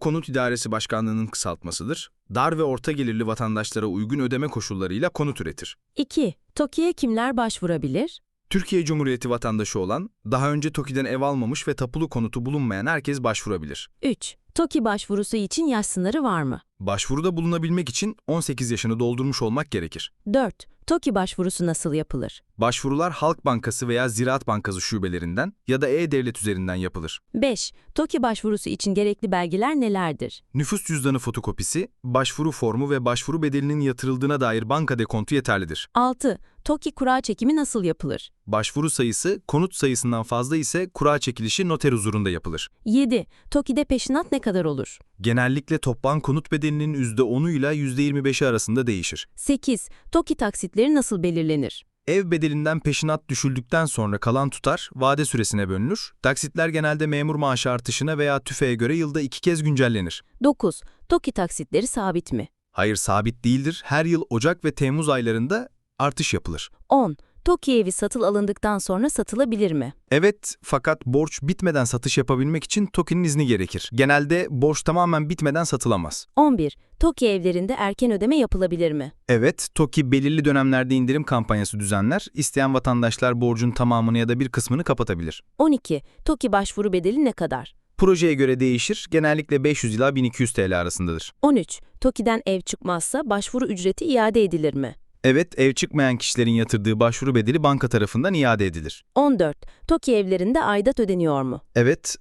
Konut İdaresi Başkanlığı'nın kısaltmasıdır. Dar ve orta gelirli vatandaşlara uygun ödeme koşullarıyla konut üretir. 2. TOKİ'ye kimler başvurabilir? Türkiye Cumhuriyeti vatandaşı olan, daha önce TOKİ'den ev almamış ve tapulu konutu bulunmayan herkes başvurabilir. 3. TOKİ başvurusu için yaş sınırı var mı? Başvuruda bulunabilmek için 18 yaşını doldurmuş olmak gerekir. 4. TOKİ başvurusu nasıl yapılır? Başvurular Halk Bankası veya Ziraat Bankası şubelerinden ya da E-Devlet üzerinden yapılır. 5. TOKİ başvurusu için gerekli belgeler nelerdir? Nüfus cüzdanı fotokopisi, başvuru formu ve başvuru bedelinin yatırıldığına dair banka dekontu yeterlidir. 6. TOKİ kura çekimi nasıl yapılır? Başvuru sayısı konut sayısından fazla ise kura çekilişi noter huzurunda yapılır. 7. TOKİ'de peşinat ne kadar olur? Genellikle toplam konut bedelinin %10'u ile %25'i arasında değişir. 8. TOKİ taksitleri nasıl belirlenir? Ev bedelinden peşinat düşüldükten sonra kalan tutar vade süresine bölünür. Taksitler genelde memur maaşı artışına veya tüfeğe göre yılda iki kez güncellenir. 9. TOKİ taksitleri sabit mi? Hayır sabit değildir. Her yıl Ocak ve Temmuz aylarında artış yapılır. 10. TOKİ evi satıl alındıktan sonra satılabilir mi? Evet fakat borç bitmeden satış yapabilmek için TOKİ'nin izni gerekir. Genelde borç tamamen bitmeden satılamaz. 11. TOKİ evlerinde erken ödeme yapılabilir mi? Evet, TOKİ belirli dönemlerde indirim kampanyası düzenler. İsteyen vatandaşlar borcun tamamını ya da bir kısmını kapatabilir. 12. TOKİ başvuru bedeli ne kadar? Projeye göre değişir. Genellikle 500 ila 1200 TL arasındadır. 13. TOKİ'den ev çıkmazsa başvuru ücreti iade edilir mi? Evet, ev çıkmayan kişilerin yatırdığı başvuru bedeli banka tarafından iade edilir. 14. TOKİ evlerinde aidat ödeniyor mu? Evet,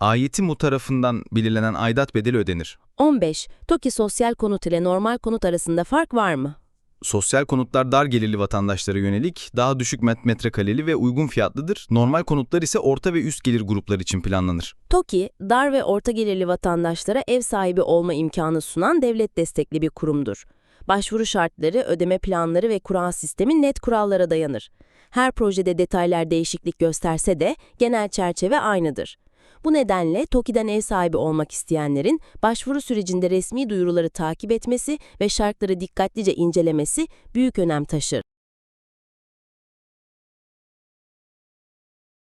ayetim tarafından belirlenen aidat bedeli ödenir. 15. TOKİ sosyal konut ile normal konut arasında fark var mı? Sosyal konutlar dar gelirli vatandaşlara yönelik, daha düşük met metrekareli ve uygun fiyatlıdır. Normal konutlar ise orta ve üst gelir gruplar için planlanır. TOKİ, dar ve orta gelirli vatandaşlara ev sahibi olma imkanı sunan devlet destekli bir kurumdur. Başvuru şartları, ödeme planları ve kura sistemi net kurallara dayanır. Her projede detaylar değişiklik gösterse de genel çerçeve aynıdır. Bu nedenle TOKİ'den ev sahibi olmak isteyenlerin başvuru sürecinde resmi duyuruları takip etmesi ve şartları dikkatlice incelemesi büyük önem taşır.